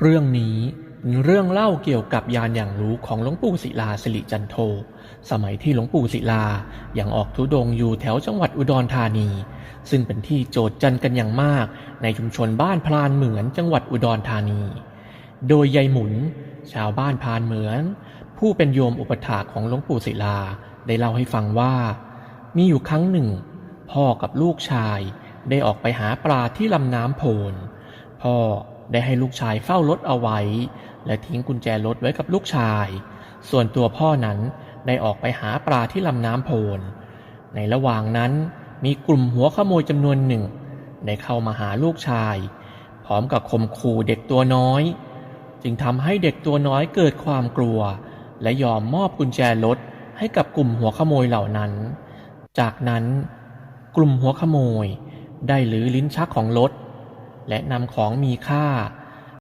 เรื่องนี้เป็นเรื่องเล่าเกี่ยวกับยานอย่างรู้ของหลวงปู่ศิลาสิริจันโท สมัยที่หลวงปู่ศิลายังออกทุดงอยู่แถวจังหวัดอุดรธานี ซึ่งเป็นที่โจทย์จันกันอย่างมากในชุมชนบ้านพลานเหมือนจังหวัดอุดรธานี โดยยายหมุน ชาวบ้านพานเหมือน ผู้เป็นโยมอุปถากของหลวงปู่ศิลาได้เล่าให้ฟังว่า มีอยู่ครั้งหนึ่ง พ่อกับลูกชายได้ออกไปหาปลาที่ลำน้ำโพนพ่อ ได้ให้ลูกชายเฝ้ารถเอาไว้ และทิ้งกุญแจรถไว้กับลูกชาย ส่วนตัวพ่อนั้นได้ออกไปหาปลาที่ลำน้ำโพน ในระหว่างนั้นมีกลุ่มหัวขโมยจำนวนหนึ่ง ได้เข้ามาหาลูกชาย พร้อมกับข่มขู่เด็กตัวน้อย จึงทำให้เด็กตัวน้อยเกิดความกลัว และยอมมอบกุญแจรถให้กับกลุ่มหัวขโมยเหล่านั้น จากนั้น กลุ่มหัวขโมยได้หรือลิ้นชักของรถ และนำของมีค่า